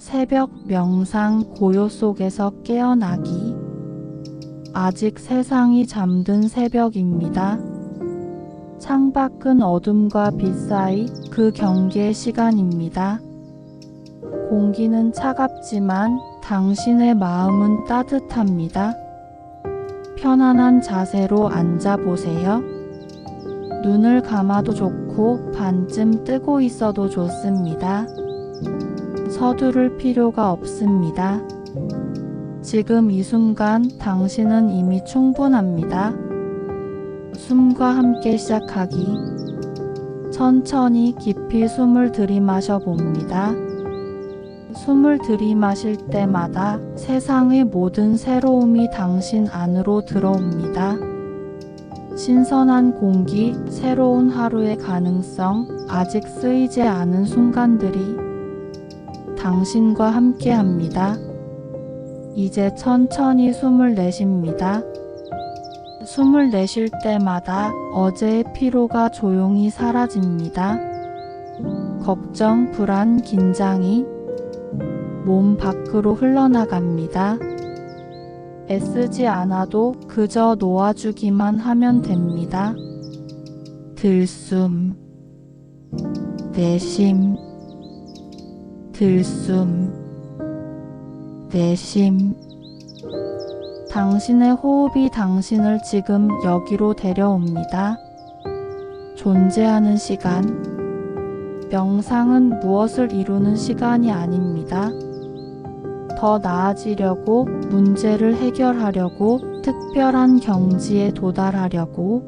새벽 명상 고요 속에서 깨어나기. 아직 세상이 잠든 새벽입니다. 창밖은 어둠과 빛 사이 그 경계의 시간입니다. 공기는 차갑지만 당신의 마음은 따뜻합니다. 편안한 자세로 앉아보세요. 눈을 감아도 좋고 반쯤 뜨고 있어도 좋습니다. 서두를 필요가 없습니다. 지금 이 순간 당신은 이미 충분합니다. 숨과 함께 시작하기. 천천히 깊이 숨을 들이마셔 봅니다. 숨을 들이마실 때마다 세상의 모든 새로움이 당신 안으로 들어옵니다. 신선한 공기, 새로운 하루의 가능성, 아직 쓰이지 않은 순간들이 당신과 함께 합니다. 이제 천천히 숨을 내쉽니다. 숨을 내쉴 때마다 어제의 피로가 조용히 사라집니다. 걱정, 불안, 긴장이 몸 밖으로 흘러나갑니다. 애쓰지 않아도 그저 놓아주기만 하면 됩니다. 들숨, 내심, 들숨, 내심. 당신의 호흡이 당신을 지금 여기로 데려옵니다. 존재하는 시간. 명상은 무엇을 이루는 시간이 아닙니다. 더 나아지려고 문제를 해결하려고 특별한 경지에 도달하려고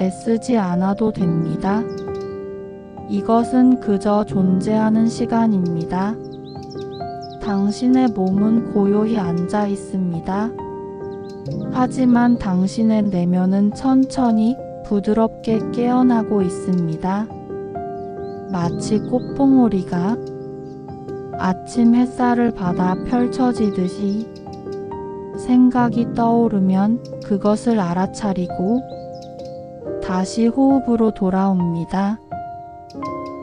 애쓰지 않아도 됩니다. 이것은 그저 존재하는 시간입니다. 당신의 몸은 고요히 앉아 있습니다. 하지만 당신의 내면은 천천히 부드럽게 깨어나고 있습니다. 마치 꽃봉오리가 아침 햇살을 받아 펼쳐지듯이 생각이 떠오르면 그것을 알아차리고 다시 호흡으로 돌아옵니다.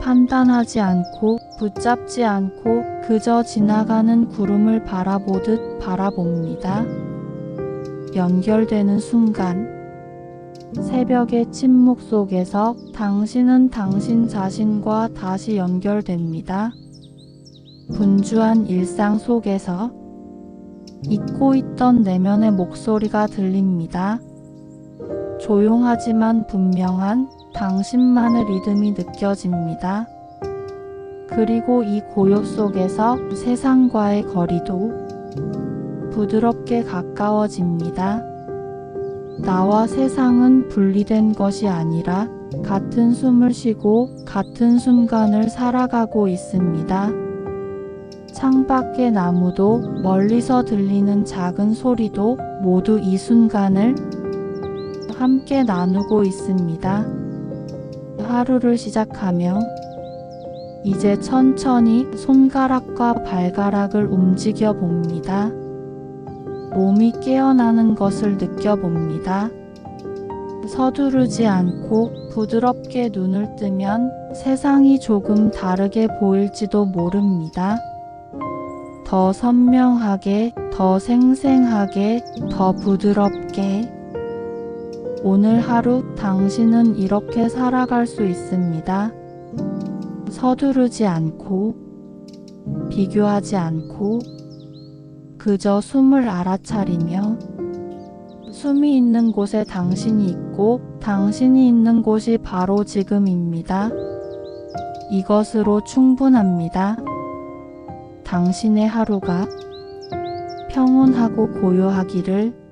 판단하지 않고 붙잡지 않고 그저 지나가는 구름을 바라보듯 바라봅니다. 연결되는 순간 새벽의 침묵 속에서 당신은 당신 자신과 다시 연결됩니다. 분주한 일상 속에서 잊고 있던 내면의 목소리가 들립니다. 조용하지만 분명한 당신만의 리듬이 느껴집니다. 그리고 이 고요 속에서 세상과의 거리도 부드럽게 가까워집니다. 나와 세상은 분리된 것이 아니라 같은 숨을 쉬고 같은 순간을 살아가고 있습니다. 창밖의 나무도 멀리서 들리는 작은 소리도 모두 이 순간을 함께 나누고 있습니다. 하루를 시작하며 이제 천천히 손가락과 발가락을 움직여 봅니다. 몸이 깨어나는 것을 느껴봅니다. 서두르지 않고 부드럽게 눈을 뜨면 세상이 조금 다르게 보일지도 모릅니다. 더 선명하게, 더 생생하게, 더 부드럽게. 오늘 하루 당신은 이렇게 살아갈 수 있습니다. 서두르지 않고, 비교하지 않고, 그저 숨을 알아차리며, 숨이 있는 곳에 당신이 있고, 당신이 있는 곳이 바로 지금입니다. 이것으로 충분합니다. 당신의 하루가 평온하고 고요하기를